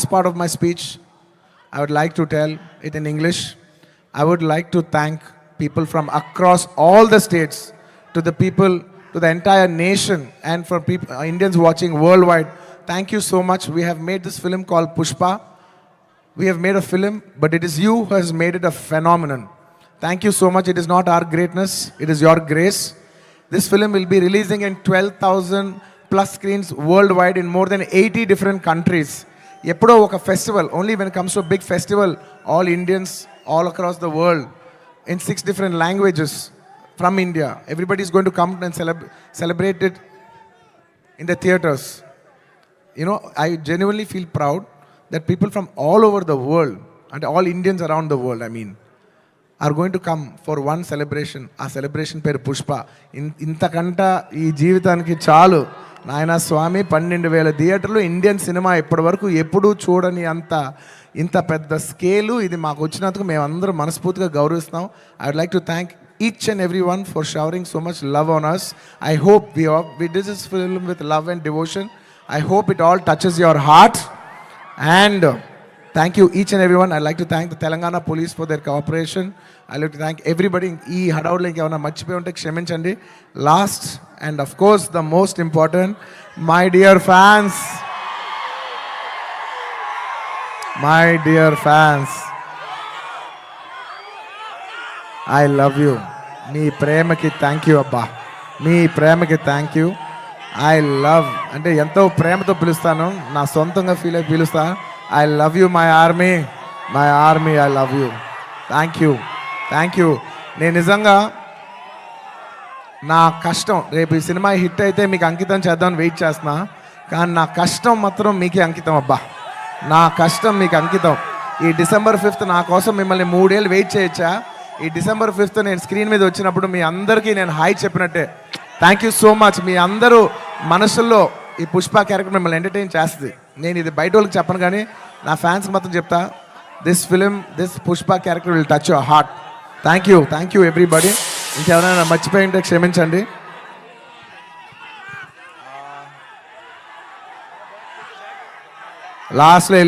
last part of my speech, I would like to tell it in English. I would like to thank people from across all the states, to the people, to the entire nation, and for people, uh, Indians watching worldwide. Thank you so much. We have made this film called Pushpa. We have made a film, but it is you who has made it a phenomenon. Thank you so much. It is not our greatness, it is your grace. This film will be releasing in 12,000 plus screens worldwide in more than 80 different countries. ఎప్పుడో ఒక festival only when comes to big festival all Indians all across the world in six different languages from India everybody is going to come and celebrate celebrated in the theatres you know I genuinely feel proud that people from all over the world అంటే all Indians around the world I mean are going to come for one celebration ఆ celebration పేరు పుష్ప. ఇంతకంట ఈ జీవితానికి చాలు. నాయన స్వామి పన్నెండు వేల థియేటర్లు ఇండియన్ సినిమా ఇప్పటి వరకు ఎప్పుడూ చూడని అంత ఇంత పెద్ద స్కేలు ఇది మాకు వచ్చినందుకు మేమందరం మనస్ఫూర్తిగా గౌరవిస్తున్నాం. I would like to thank each and every one for showering so much love on us I hope we we this film with love and devotion I hope it all touches your heart and thank you each and every one I like to thank the Telangana police for their cooperation I like to thank everybody ఈ హడౌడ్లో ఇంకేమైనా మర్చిపోయి ఉంటే క్షమించండి. Last and of course the most important my dear fans my dear fans I love you మీ ప్రేమకి thank you అబ్బా. మీ ప్రేమకి thank you I love అంటే ఎంతో ప్రేమతో పిలుస్తాను. నా సొంతంగా ఫీల్ అయి పిలుస్తాను I love you my army my army I love you thank you thank you నేను నిజంగా నా కష్టం రేపు ఈ సినిమా హిట్ అయితే మీకు అంకితం చేద్దామని వెయిట్ చేస్తున్నా కానీ నా కష్టం మాత్రం మీకే అంకితం అబ్బా. నా కష్టం మీకు అంకితం. ఈ డిసెంబర్ ఫిఫ్త్ నా కోసం మిమ్మల్ని మూడేళ్ళు వెయిట్ చేయొచ్చా? ఈ డిసెంబర్ ఫిఫ్త్ నేను స్క్రీన్ మీద వచ్చినప్పుడు మీ అందరికీ నేను హాయ్ చెప్పినట్టే. థ్యాంక్ యూ సో మచ్ మీ అందరూ మనసుల్లో ఈ పుష్ప క్యారెక్టర్ మిమ్మల్ని ఎంటర్టైన్ చేస్తుంది. నేను ఇది బయట వాళ్ళకి చెప్పను కానీ నా ఫ్యాన్స్కి మాత్రం చెప్తా this film this Pushpa character will touch your heart thank you thank you everybody ఇంకెవరైనా మర్చిపోయి ఉంటే క్షమించండి. లాస్ట్లో